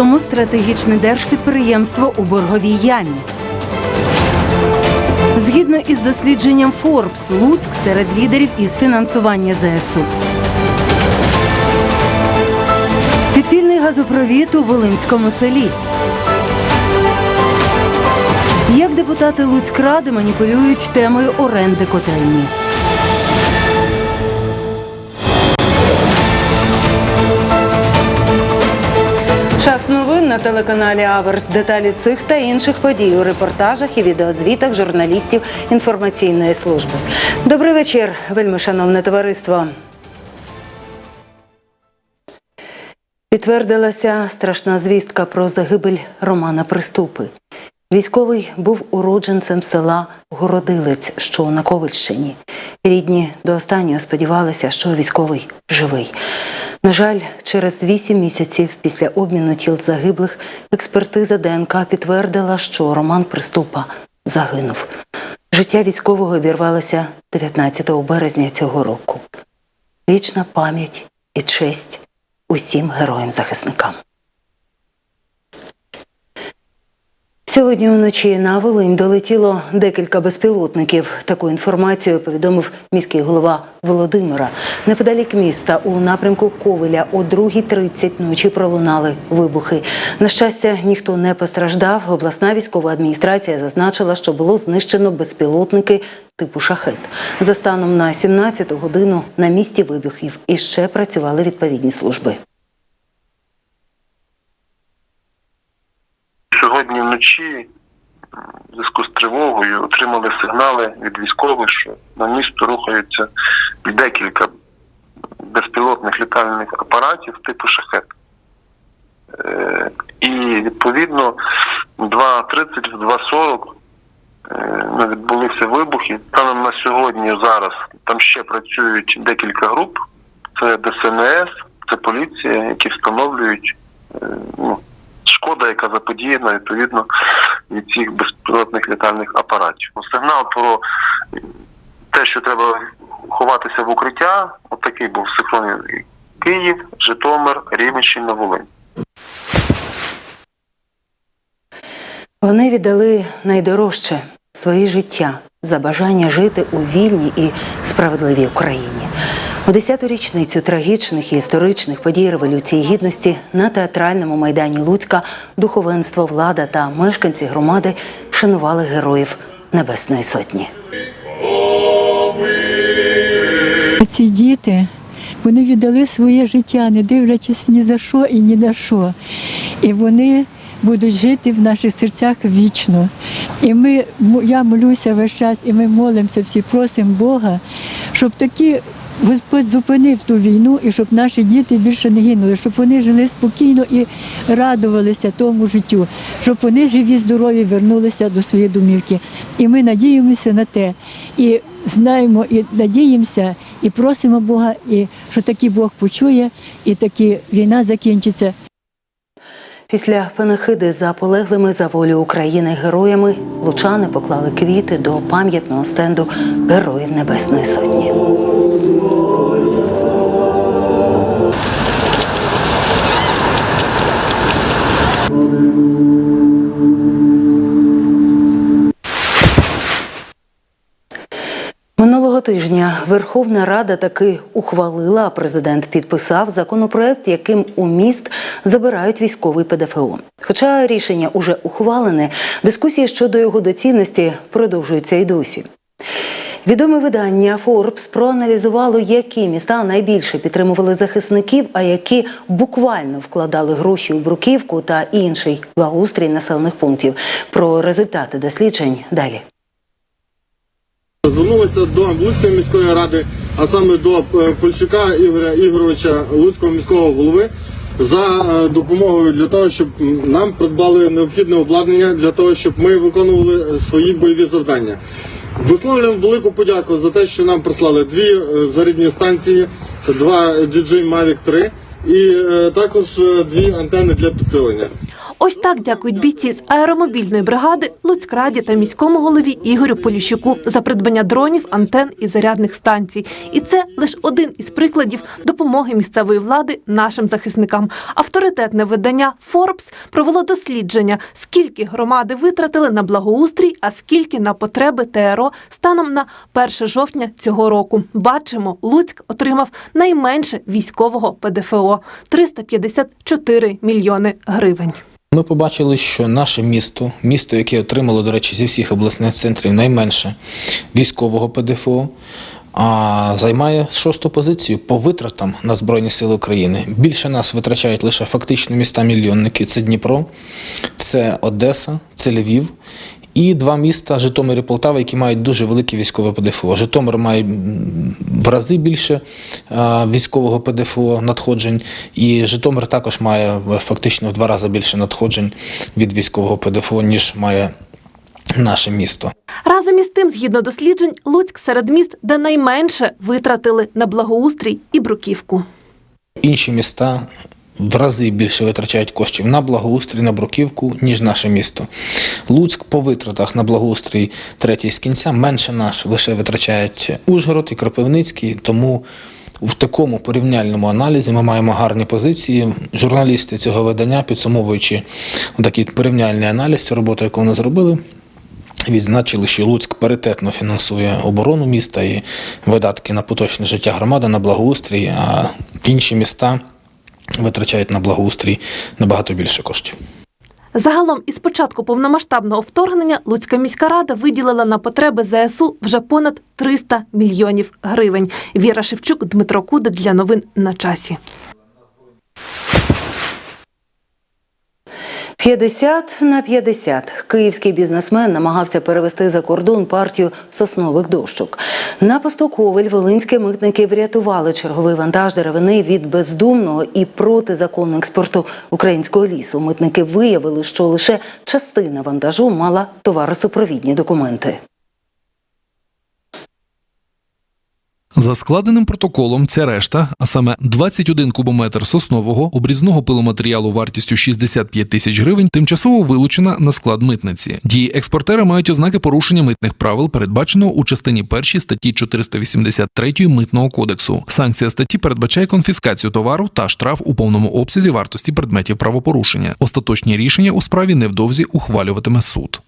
Чому стратегічне держпідприємство у борговій ямі? Згідно із дослідженням Forbes, Луцьк серед лідерів із фінансування ЗСУ. Підпільний газопровід у Волинському селі. Як депутати Луцькради маніпулюють темою оренди котельні? На телеканалі Аверс. Деталі цих та інших подій у репортажах і відеозвітах журналістів інформаційної служби. Добрий вечір, вельми шановне товариство. Підтвердилася страшна звістка про загибель Романа Приступи. Військовий був уродженцем села Городилець, що на Ковальщині. Рідні до останнього сподівалися, що військовий живий. На жаль, через вісім місяців після обміну тіл загиблих експертиза ДНК підтвердила, що Роман Приступа загинув. Життя військового обірвалося 19 березня цього року. Вічна пам'ять і честь усім героям-захисникам. Сьогодні уночі на Волинь долетіло декілька безпілотників. Таку інформацію повідомив міський голова Володимира. Неподалік міста у напрямку Ковеля о 2.30 ночі пролунали вибухи. На щастя, ніхто не постраждав. Обласна військова адміністрація зазначила, що було знищено безпілотники типу шахет. За станом на 17 годину на місці вибухів іще працювали відповідні служби. Сьогодні вночі в зв'язку з тривогою отримали сигнали від військових, що на місто рухаються декілька безпілотних літальних апаратів типу шахет. Е, І відповідно в 2.30, в 2.40 е, ну, відбулися вибухи. Станом на сьогодні зараз там ще працюють декілька груп. Це ДСНС, це поліція, які встановлюють е, ну, шкода, яка заподіяна відповідно від цих безпілотних літальних апаратів. Ну, Сигнал про те, що треба ховатися в укриття, отакий був синхронний Київ, Житомир, Рівненщина, Волинь. Вони віддали найдорожче своє життя за бажання жити у вільній і справедливій Україні. У 10-ту річницю трагічних і історичних подій Революції Гідності на театральному майдані Луцька духовенство, влада та мешканці громади вшанували героїв Небесної Сотні. Ці діти вони віддали своє життя, не дивлячись ні за що і ні на що. І вони будуть жити в наших серцях вічно. І ми, я молюся весь час, і ми молимося, всі просимо Бога, щоб такі. Господь зупинив ту війну і щоб наші діти більше не гинули, щоб вони жили спокійно і радувалися тому життю, щоб вони живі, здорові вернулися до своєї домівки. І ми надіємося на те. І знаємо, і надіємося, і просимо Бога, і що такий Бог почує, і таки війна закінчиться. Після панахиди за полеглими за волю України героями лучани поклали квіти до пам'ятного стенду Героїв Небесної Сотні. Минулого тижня Верховна Рада таки ухвалила, а президент підписав законопроект, яким у міст забирають військовий ПДФО. Хоча рішення уже ухвалене, дискусії щодо його доцільності продовжуються і досі. Відоме видання Forbes проаналізувало, які міста найбільше підтримували захисників, а які буквально вкладали гроші у бруківку та інший благоустрій населених пунктів. Про результати досліджень далі. Звернулися до Луцької міської ради, а саме до е, Польщука Ігоря Ігоровича, Луцького міського голови, за е, допомогою для того, щоб нам придбали необхідне обладнання для того, щоб ми виконували свої бойові завдання. Висловлюємо велику подяку за те, що нам прислали дві е, зарядні станції, два DJI Mavic 3 і також дві антени для підсилення. Ось так дякують бійці з аеромобільної бригади Луцькраді та міському голові Ігорю Поліщуку за придбання дронів, антен і зарядних станцій. І це лише один із прикладів допомоги місцевої влади нашим захисникам. Авторитетне видання Forbes провело дослідження, скільки громади витратили на благоустрій, а скільки на потреби ТРО станом на 1 жовтня цього року. Бачимо, Луцьк отримав найменше військового ПДФО 354 мільйони гривень. Ми побачили, що наше місто, місто, яке отримало, до речі, зі всіх обласних центрів найменше військового ПДФО, а займає шосту позицію по витратам на Збройні Сили України. Більше нас витрачають лише фактично міста-мільйонники. Це Дніпро, це Одеса, це Львів. І два міста Житомир і Полтава, які мають дуже велике військове ПДФО. Житомир має в рази більше військового ПДФО надходжень, і Житомир також має фактично в два рази більше надходжень від військового ПДФО, ніж має наше місто. Разом із тим, згідно досліджень, Луцьк серед міст, де найменше витратили на благоустрій і бруківку. Інші міста в рази більше витрачають коштів на благоустрій, на бруківку, ніж наше місто. Луцьк по витратах на благоустрій третій з кінця менше наш лише витрачають Ужгород і Кропивницький, тому. В такому порівняльному аналізі ми маємо гарні позиції. Журналісти цього видання, підсумовуючи такий порівняльний аналіз, цю роботу, яку вони зробили, відзначили, що Луцьк паритетно фінансує оборону міста і видатки на поточне життя громади, на благоустрій, а інші міста витрачають на благоустрій набагато більше коштів. Загалом, із початку повномасштабного вторгнення Луцька міська рада виділила на потреби ЗСУ вже понад 300 мільйонів гривень. Віра Шевчук, Дмитро Кудик для новин на часі. 50 на 50. Київський бізнесмен намагався перевести за кордон партію соснових дощок. На посту Ковель волинські митники врятували черговий вантаж деревини від бездумного і протизаконного експорту українського лісу. Митники виявили, що лише частина вантажу мала товаросупровідні документи. За складеним протоколом, ця решта, а саме 21 кубометр соснового обрізного пиломатеріалу вартістю 65 тисяч гривень, тимчасово вилучена на склад митниці. Дії експортера мають ознаки порушення митних правил, передбаченого у частині першій статті 483 митного кодексу. Санкція статті передбачає конфіскацію товару та штраф у повному обсязі вартості предметів правопорушення. Остаточні рішення у справі невдовзі ухвалюватиме суд.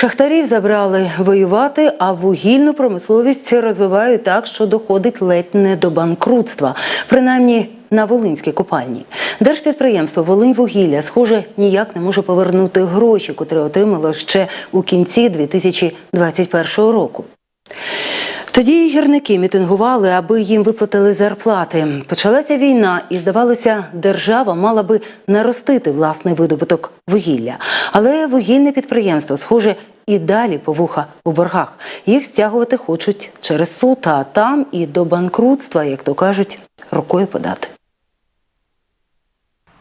Шахтарів забрали воювати, а вугільну промисловість розвивають так, що доходить ледь не до банкрутства. Принаймні на Волинській копальні. Держпідприємство Волиньвугілля, схоже, ніяк не може повернути гроші, котрі отримало ще у кінці 2021 року. Тоді гірники мітингували, аби їм виплатили зарплати. Почалася війна, і здавалося, держава мала би наростити власний видобуток вугілля. Але вугільне підприємство, схоже, і далі по вуха у боргах. Їх стягувати хочуть через суд, а там і до банкрутства, як то кажуть, рукою подати.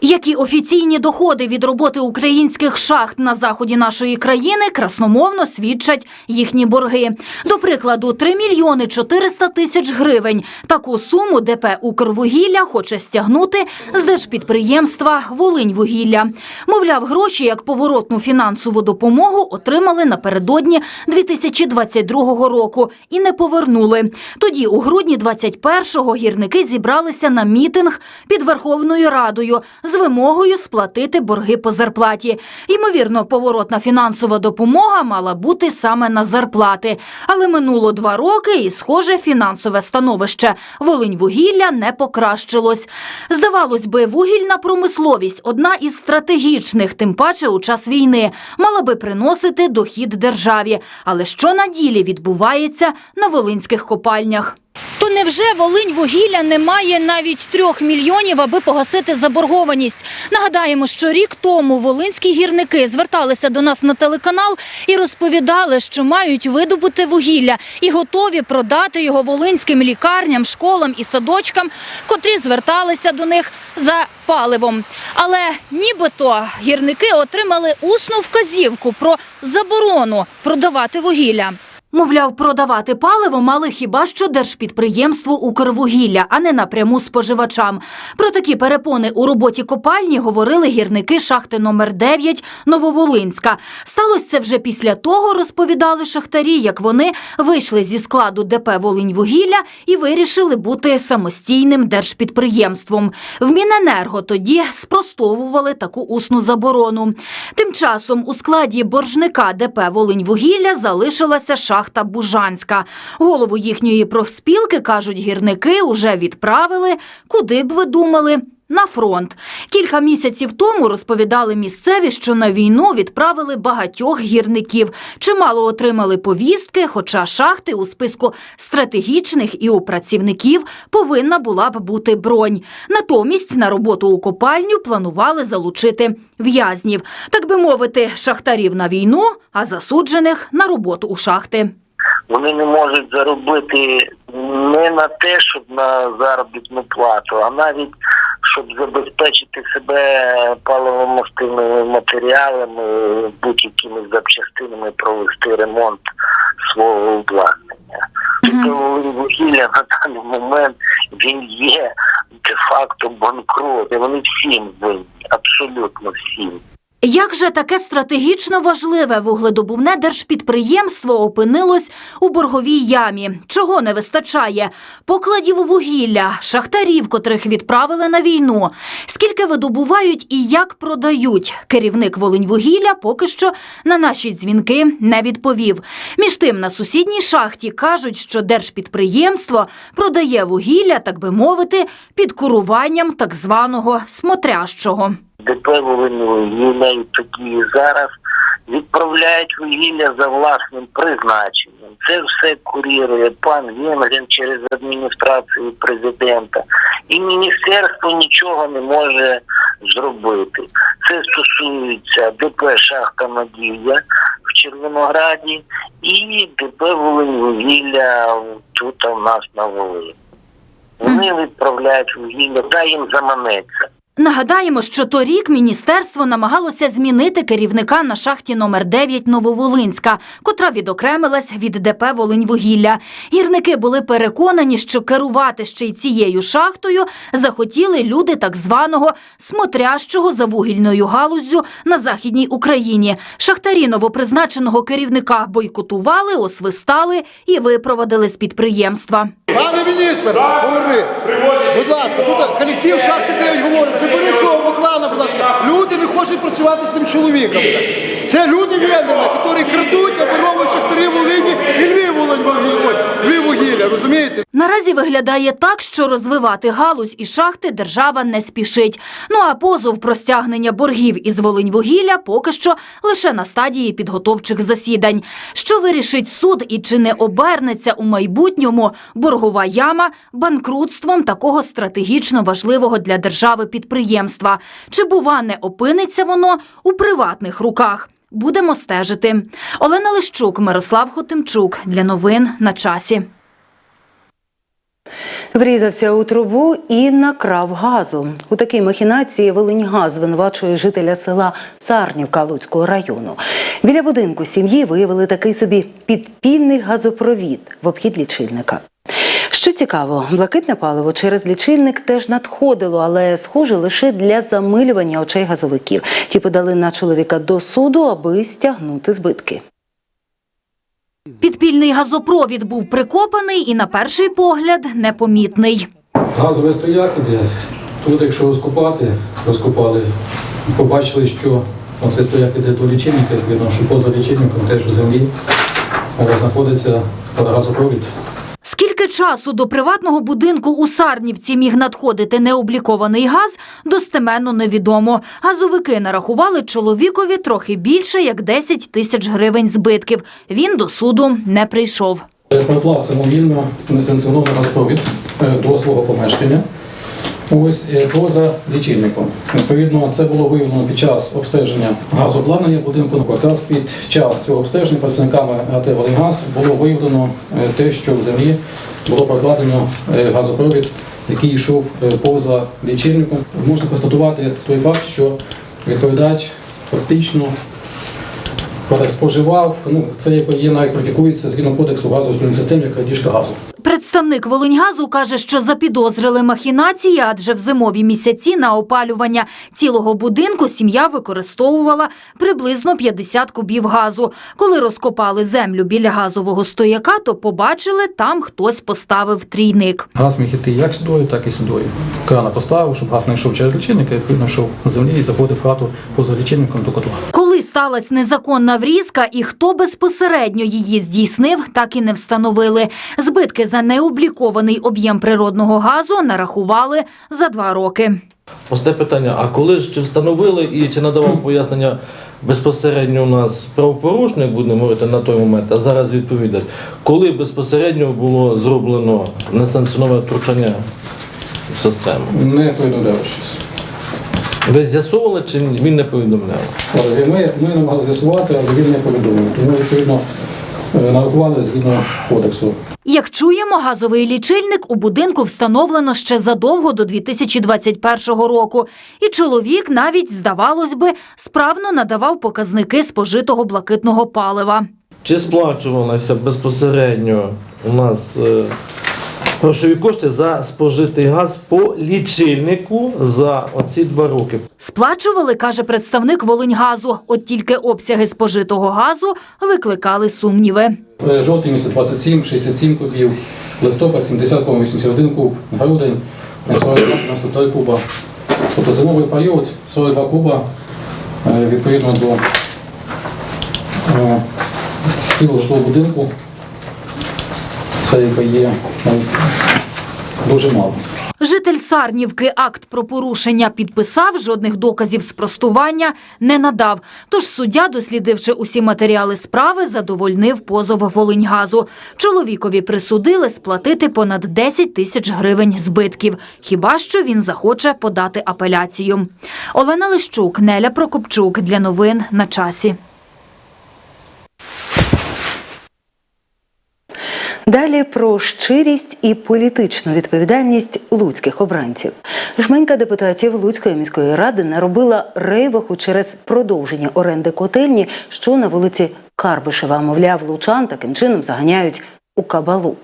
Які офіційні доходи від роботи українських шахт на заході нашої країни красномовно свідчать їхні борги. До прикладу, 3 мільйони 400 тисяч гривень. Таку суму ДП «Укрвугілля» хоче стягнути з держпідприємства «Волиньвугілля». Мовляв, гроші як поворотну фінансову допомогу отримали напередодні 2022 року і не повернули. Тоді, у грудні 21-го, гірники зібралися на мітинг під Верховною Радою з вимогою сплатити борги по зарплаті. Ймовірно, поворотна фінансова допомога мала бути саме на зарплати. Але минуло два роки, і, схоже, фінансове становище Волиньвугілля не покращилось. Здавалось би, вугільна промисловість одна із стратегічних, тим паче у час війни, мала би приносити дохід державі. Але що на ділі відбувається на волинських копальнях? То невже Волинь вугілля не має навіть трьох мільйонів, аби погасити заборгованість? Нагадаємо, що рік тому волинські гірники зверталися до нас на телеканал і розповідали, що мають видобути вугілля і готові продати його волинським лікарням, школам і садочкам, котрі зверталися до них за паливом. Але нібито гірники отримали усну вказівку про заборону продавати вугілля. Мовляв, продавати паливо мали хіба що держпідприємству «Укрвугілля», а не напряму споживачам. Про такі перепони у роботі копальні говорили гірники шахти номер 9 Нововолинська. Сталося це вже після того, розповідали шахтарі, як вони вийшли зі складу ДП «Волиньвугілля» і вирішили бути самостійним держпідприємством. В Міненерго тоді спростовували таку усну заборону. Тим часом у складі боржника ДП «Волиньвугілля» залишилася шахта Бужанська. Голову їхньої профспілки, кажуть гірники, уже відправили. Куди б ви думали? На фронт. Кілька місяців тому розповідали місцеві, що на війну відправили багатьох гірників. Чимало отримали повістки, хоча шахти у списку стратегічних і у працівників повинна була б бути бронь. Натомість на роботу у копальню планували залучити в'язнів. Так би мовити, шахтарів на війну, а засуджених на роботу у шахти. Вони не можуть заробити не на те, щоб на заробітну плату, а навіть щоб забезпечити себе паливомастильними матеріалами, будь-якими запчастинами, провести ремонт свого обладнання. Тобто вугілля на даний момент він є де-факто банкрот, і вони всім винні, абсолютно всім. Як же таке стратегічно важливе вугледобувне держпідприємство опинилось у борговій ямі? Чого не вистачає? Покладів вугілля, шахтарів, котрих відправили на війну. Скільки видобувають і як продають? Керівник Волиньвугілля поки що на наші дзвінки не відповів. Між тим, на сусідній шахті кажуть, що держпідприємство продає вугілля, так би мовити, під куруванням так званого смотрящого. ДП вугілля і тоді і зараз відправляють вугілля за власним призначенням. Це все курірує пан Венгрін через адміністрацію президента. І міністерство нічого не може зробити. Це стосується ДП Шахта Надія в Червонограді і ДП Волиньвугілля тут у нас на Волині. Вони відправляють вугілля, дай їм заманеться. Нагадаємо, що торік міністерство намагалося змінити керівника на шахті номер 9 Нововолинська, котра відокремилась від ДП Волиньвугілля. Гірники були переконані, що керувати ще й цією шахтою захотіли люди так званого смотрящого за вугільною галуззю на західній Україні. Шахтарі новопризначеного керівника бойкотували, освистали і випровадили з підприємства. Пане міністр, поверни. Будь ласка, тут колектив шахти 9 говорить, прибери цього Баклана, будь ласка. Люди не хочуть працювати з цим чоловіком. Це люди Венерна, які крадуть, оборовують шахтарі Волині і Львів Волинь, вугілля, розумієте? Наразі виглядає так, що розвивати галузь і шахти держава не спішить. Ну а позов про стягнення боргів із Волиньвугілля поки що лише на стадії підготовчих засідань. Що вирішить суд і чи не обернеться у майбутньому боргова яма банкрутством такого стратегічно важливого для держави підприємства? Чи бува не опиниться воно у приватних руках? Будемо стежити. Олена Лищук, Мирослав Хотимчук для новин на часі. Врізався у трубу і накрав газу. У такій махінації Волиньгаз звинувачує жителя села Сарнівка Луцького району. Біля будинку сім'ї виявили такий собі підпільний газопровід в обхід лічильника. Що цікаво, блакитне паливо через лічильник теж надходило, але схоже лише для замилювання очей газовиків. Ті подали на чоловіка до суду, аби стягнути збитки. Підпільний газопровід був прикопаний і на перший погляд непомітний. Газовий стояк іде. Тут, якщо розкопати, розкопали, побачили, що оцей стояк іде до лічильника, видно, що поза лічильником теж в землі знаходиться газопровід. Часу до приватного будинку у Сарнівці міг надходити необлікований газ, достеменно невідомо. Газовики нарахували чоловікові трохи більше як 10 тисяч гривень збитків. Він до суду не прийшов. Проклав самовільно несанкціонований газопровід е, до свого помешкання. Ось е, поза лічильником. Відповідно, це було виявлено під час обстеження газообладнання будинку. Якраз під час цього обстеження працівниками ГТ «Волиньгаз» було виявлено е, те, що в землі було прокладено е, газопровід, який йшов е, поза лічильником. Можна констатувати той факт, що відповідач фактично споживав. Ну, це є навіть практикується згідно кодексу газової системи як крадіжка газу. Представник Волиньгазу каже, що запідозрили махінації, адже в зимові місяці на опалювання цілого будинку сім'я використовувала приблизно 50 кубів газу. Коли розкопали землю біля газового стояка, то побачили, там хтось поставив трійник. Газ міг іти як сюдою, так і сюдою. Крана поставив, щоб газ не йшов через лічильник, а відповідно йшов на землі і заходив хату поза лічильником до котла. Сталася незаконна врізка і хто безпосередньо її здійснив, так і не встановили. Збитки за необлікований об'єм природного газу нарахували за два роки. Просте питання: а коли ж чи встановили і чи надавав пояснення безпосередньо у нас правопорушник, будемо говорити на той момент, а зараз відповідач, коли безпосередньо було зроблено несанкціоноване втручання в систему? Не повідомляв щось. Ви з'ясовували, чи він не повідомляв? Ми, ми намагалися з'ясувати, але він не повідомив. Тому відповідно е, нарахували згідно кодексу. Як чуємо, газовий лічильник у будинку встановлено ще задовго до 2021 року. І чоловік навіть, здавалось би, справно надавав показники спожитого блакитного палива. Чи сплачувалося безпосередньо у нас е, грошові кошти за спожитий газ по лічильнику за оці два роки? Сплачували, каже представник Волиньгазу. От тільки обсяги спожитого газу викликали сумніви. Е, Жовтий місяць 27, 67 кубів, листопад 70,81 куб, грудень е, 42, куба. Тобто зимовий період 42 куба е, відповідно до е, цілого житлового будинку. Це якби є ну, дуже мало. Житель Сарнівки акт про порушення підписав, жодних доказів спростування не надав. Тож суддя, дослідивши усі матеріали справи, задовольнив позов Волиньгазу. Чоловікові присудили сплатити понад 10 тисяч гривень збитків. Хіба що він захоче подати апеляцію. Олена Лищук, Неля Прокопчук для новин на часі. Далі про щирість і політичну відповідальність луцьких обранців. Жменька депутатів Луцької міської ради наробила рейваху через продовження оренди котельні, що на вулиці Карбишева. Мовляв, лучан таким чином заганяють у кабалу.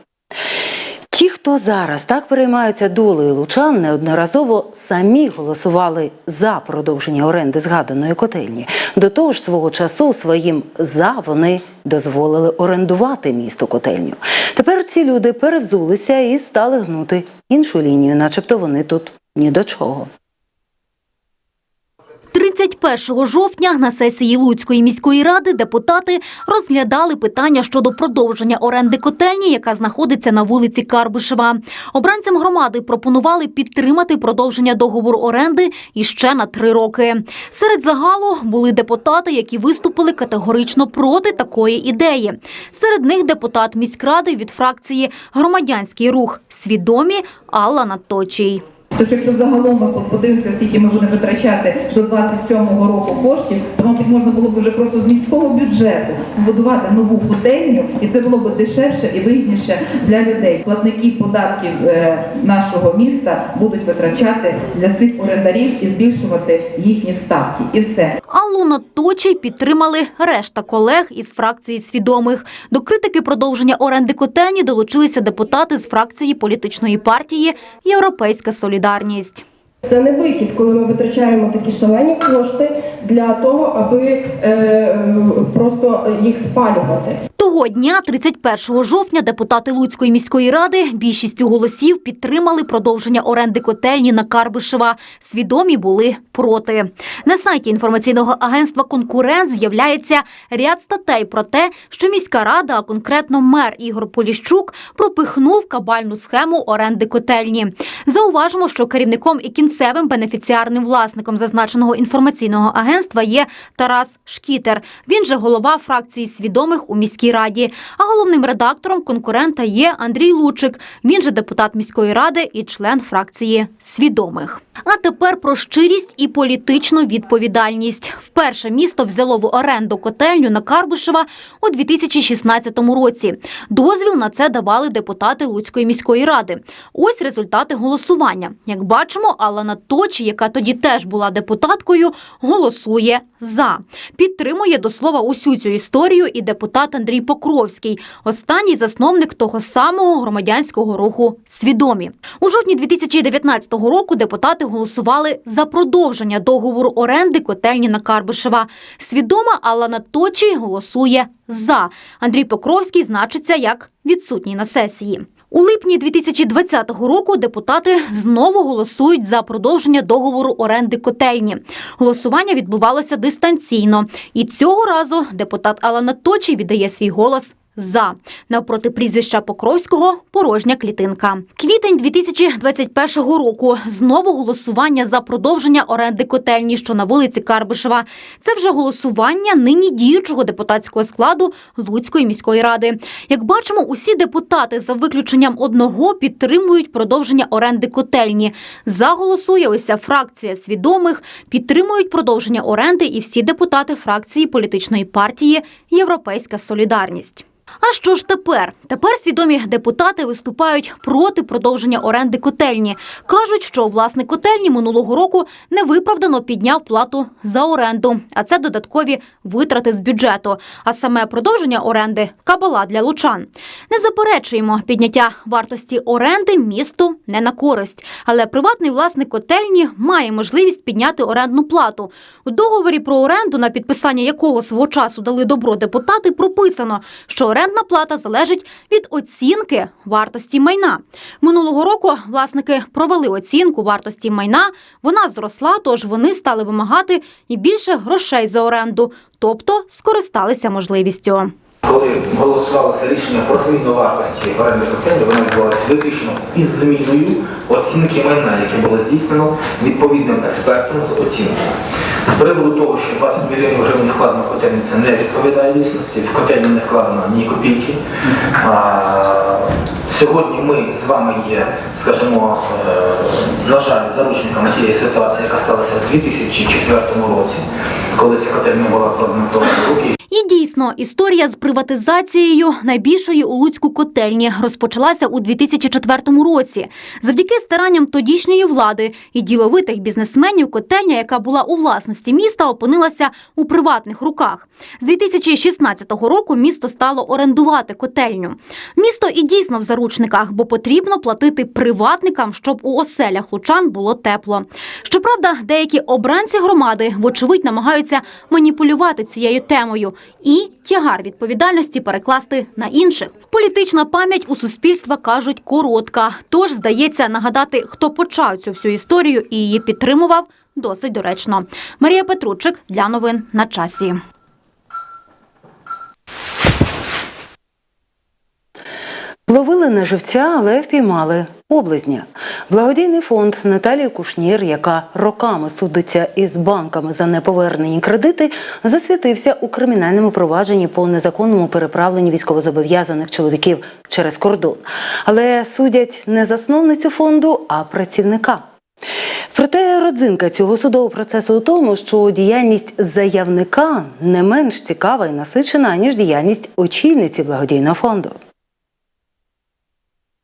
Ті, хто зараз так переймаються долею лучан, неодноразово самі голосували за продовження оренди згаданої котельні. До того ж, свого часу своїм за вони дозволили орендувати місто котельню. Тепер ці люди перевзулися і стали гнути іншу лінію, начебто вони тут ні до чого. 31 жовтня на сесії Луцької міської ради депутати розглядали питання щодо продовження оренди котельні, яка знаходиться на вулиці Карбишева. Обранцям громади пропонували підтримати продовження договору оренди іще на три роки. Серед загалу були депутати, які виступили категорично проти такої ідеї. Серед них депутат міськради від фракції Громадянський рух свідомі Алла Наточій. Тож, якщо загалом ми подивимося, скільки ми будемо витрачати до 27-го року коштів, то мабуть можна було б вже просто з міського бюджету будувати нову котельню, і це було б дешевше і вигідніше для людей. Платники податків е, нашого міста будуть витрачати для цих орендарів і збільшувати їхні ставки. І все. Аллу Наточій підтримали решта колег із фракції свідомих. До критики продовження оренди котельні долучилися депутати з фракції політичної партії Європейська Солідарність солідарність. Це не вихід, коли ми витрачаємо такі шалені кошти для того, аби е, просто їх спалювати. Того дня, 31 жовтня, депутати Луцької міської ради більшістю голосів підтримали продовження оренди котельні на Карбишева. Свідомі були проти. На сайті інформаційного агентства Конкурент з'являється ряд статей про те, що міська рада, а конкретно мер Ігор Поліщук, пропихнув кабальну схему оренди котельні. Зауважимо, що керівником і кінцевим бенефіціарним власником зазначеного інформаційного агентства є Тарас Шкітер. Він же голова фракції свідомих у міській раді. А головним редактором конкурента є Андрій Лучик. Він же депутат міської ради і член фракції свідомих. А тепер про щирість і політичну відповідальність. Вперше місто взяло в оренду котельню на Карбишева у 2016 році. Дозвіл на це давали депутати Луцької міської ради. Ось результати голосування. Як бачимо, Алла Точі, яка тоді теж була депутаткою, голосує за. Підтримує до слова усю цю історію і депутат Андрій Покровський, останній засновник того самого громадянського руху свідомі. У жовтні 2019 року депутати голосували за продовження договору оренди котельні на Карбишева. Свідома Алла Точі голосує за. Андрій Покровський значиться як відсутній на сесії. У липні 2020 року депутати знову голосують за продовження договору оренди котельні. Голосування відбувалося дистанційно, і цього разу депутат Алана Точі віддає свій голос. За навпроти прізвища Покровського порожня клітинка. Квітень 2021 року. Знову голосування за продовження оренди котельні, що на вулиці Карбишева. Це вже голосування нині діючого депутатського складу Луцької міської ради. Як бачимо, усі депутати за виключенням одного підтримують продовження оренди котельні. За голосує уся фракція свідомих, підтримують продовження оренди і всі депутати фракції політичної партії Європейська Солідарність. А що ж тепер? Тепер свідомі депутати виступають проти продовження оренди котельні. Кажуть, що власник котельні минулого року невиправдано підняв плату за оренду, а це додаткові витрати з бюджету. А саме продовження оренди кабала для лучан. Не заперечуємо, підняття вартості оренди місту не на користь, але приватний власник котельні має можливість підняти орендну плату. У договорі про оренду, на підписання якого свого часу дали добро депутати, прописано, що орендна плата залежить від оцінки вартості майна. Минулого року власники провели оцінку вартості майна. Вона зросла, тож вони стали вимагати і більше грошей за оренду, тобто скористалися можливістю. Коли голосувалося рішення про зміну вартості оренди котелі, вона відбувалася виключно із зміною оцінки майна, яке було здійснено відповідним експертом з оцінки. З приводу того, що 20 мільйонів гривень вкладено в котельні, це не відповідає дійсності. В котельні не вкладено ні копійки. А, сьогодні ми з вами є, скажімо, е, на жаль, заручниками тієї ситуації, яка сталася у 2004 році, коли ця котельня була продана в руки. І дійсно, історія з приватизацією найбільшої у Луцьку котельні розпочалася у 2004 році. Завдяки старанням тодішньої влади і діловитих бізнесменів котельня, яка була у власності міста, опинилася у приватних руках. З 2016 року місто стало орендувати котельню. Місто і дійсно в заручниках, бо потрібно платити приватникам, щоб у оселях лучан було тепло. Щоправда, деякі обранці громади, вочевидь, намагаються маніпулювати цією темою і тягар відповідальності перекласти на інших. Політична пам'ять у суспільства кажуть коротка. Тож здається, нагадати, хто почав цю всю історію і її підтримував, досить доречно. Марія Петручик для новин на часі. Ловили на живця, але впіймали облизня. Благодійний фонд Наталії Кушнір, яка роками судиться із банками за неповернені кредити, засвітився у кримінальному провадженні по незаконному переправленню військовозобов'язаних чоловіків через кордон. Але судять не засновницю фонду, а працівника. Проте родзинка цього судового процесу у тому, що діяльність заявника не менш цікава і насичена, ніж діяльність очільниці благодійного фонду.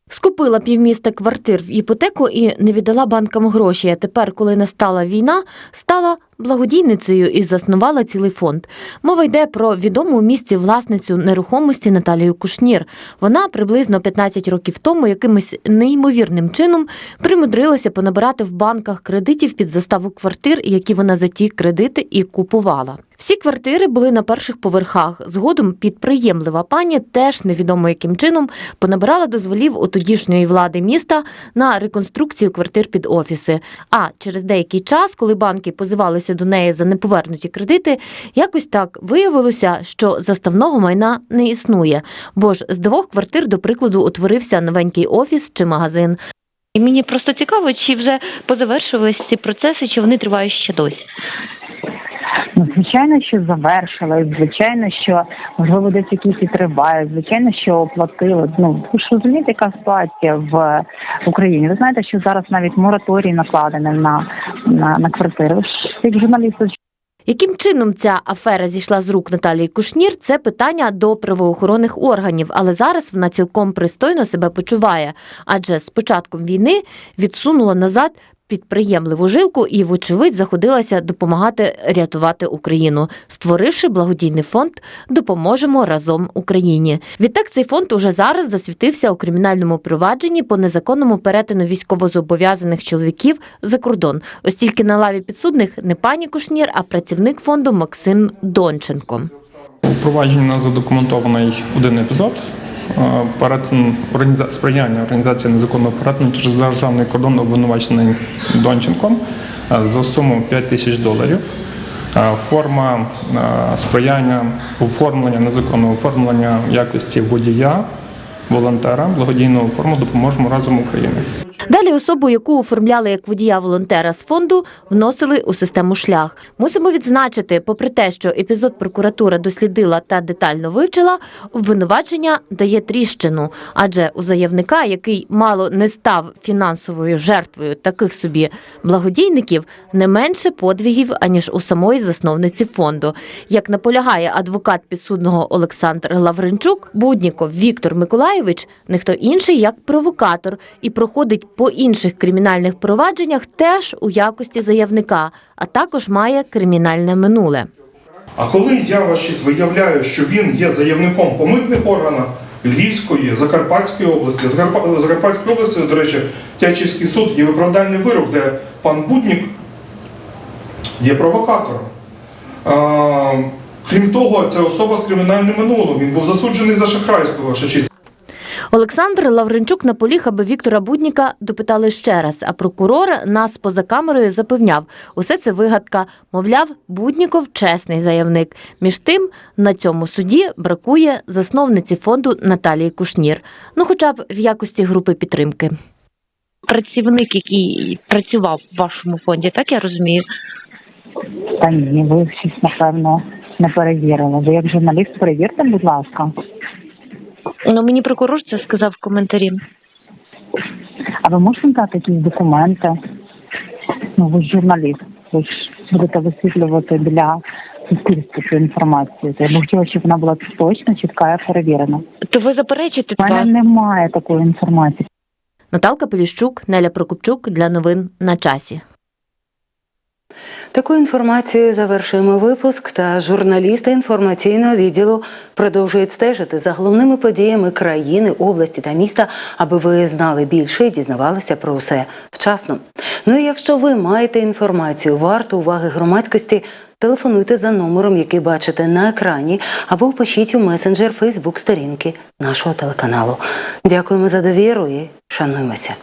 Скупила півміста квартир в іпотеку і не віддала банкам гроші. А тепер, коли настала війна, стала благодійницею і заснувала цілий фонд. Мова йде про відому у місті власницю нерухомості Наталію Кушнір. Вона приблизно 15 років тому якимось неймовірним чином примудрилася понабирати в банках кредитів під заставу квартир, які вона за ті кредити і купувала. Всі квартири були на перших поверхах. Згодом підприємлива пані теж невідомо яким чином понабирала дозволів у тодішньої влади міста на реконструкцію квартир під офіси. А через деякий час, коли банки позивалися до неї за неповернуті кредити, якось так виявилося, що заставного майна не існує. Бо ж з двох квартир, до прикладу, утворився новенький офіс чи магазин. І мені просто цікаво, чи вже позавершились ці процеси, чи вони тривають ще досі. Ну, звичайно, що завершили, звичайно, що можливо десь якісь і тривають, звичайно, що оплатили. Ну ж розумієте, яка ситуація в Україні. Ви знаєте, що зараз навіть мораторій накладений на, на, на квартири. Ви ж як журналісти Яким чином ця афера зійшла з рук Наталії Кушнір? Це питання до правоохоронних органів, але зараз вона цілком пристойно себе почуває, адже з початком війни відсунула назад підприємливу жилку і, вочевидь, заходилася допомагати рятувати Україну, створивши благодійний фонд Допоможемо разом Україні. Відтак цей фонд уже зараз засвітився у кримінальному провадженні по незаконному перетину військовозобов'язаних чоловіків за кордон. Ось тільки на лаві підсудних не пані Кушнір, а працівник фонду Максим Донченко. У провадженні у нас задокументований один епізод. Організа... сприяння організації незаконного перетину через державний кордон обвинувачений Донченком е, за суму 5 тисяч доларів. Е, Форма е, сприяння оформлення незаконного оформлення якості водія, волонтера, благодійного форму допоможемо разом Україні. Далі особу, яку оформляли як водія-волонтера з фонду, вносили у систему шлях. Мусимо відзначити, попри те, що епізод прокуратура дослідила та детально вивчила, обвинувачення дає тріщину, адже у заявника, який мало не став фінансовою жертвою таких собі благодійників, не менше подвигів аніж у самої засновниці фонду. Як наполягає адвокат підсудного Олександр Лавренчук, Будніков Віктор Миколайович не хто інший як провокатор і проходить по інших кримінальних провадженнях теж у якості заявника, а також має кримінальне минуле. А коли я ваш честь виявляю, що він є заявником по митних органах Львівської, Закарпатської області, Закарпа- Закарпатської області, до речі, Тячівський суд є виправдальний вирок, де пан Буднік є провокатором. Крім того, це особа з кримінальним минулим. Він був засуджений за шахрайство, ваша. Олександр Лавренчук наполіг, аби Віктора Будніка допитали ще раз. А прокурор нас поза камерою запевняв, усе це вигадка. Мовляв, Будніков чесний заявник. Між тим, на цьому суді бракує засновниці фонду Наталії Кушнір. Ну, хоча б в якості групи підтримки. Працівник, який працював в вашому фонді, так я розумію. Та ні, ви щось напевно не перевірили. Ви як журналіст перевірте, будь ласка. Ну мені прокурор це сказав в коментарі. А ви можете дати якісь документи? Ну, ви ж журналіст, ви ж будете висвітлювати для суспільства цю інформацію. То я б хотіла, щоб вона була точна, чітка і перевірена. То ви заперечите У мене немає такої інформації. Наталка Поліщук, Неля Прокопчук для новин на часі. Такою інформацією завершуємо випуск. Та журналісти інформаційного відділу продовжують стежити за головними подіями країни, області та міста, аби ви знали більше і дізнавалися про усе вчасно. Ну і якщо ви маєте інформацію варту уваги громадськості, телефонуйте за номером, який бачите на екрані, або пишіть у месенджер Фейсбук сторінки нашого телеканалу. Дякуємо за довіру і шануємося.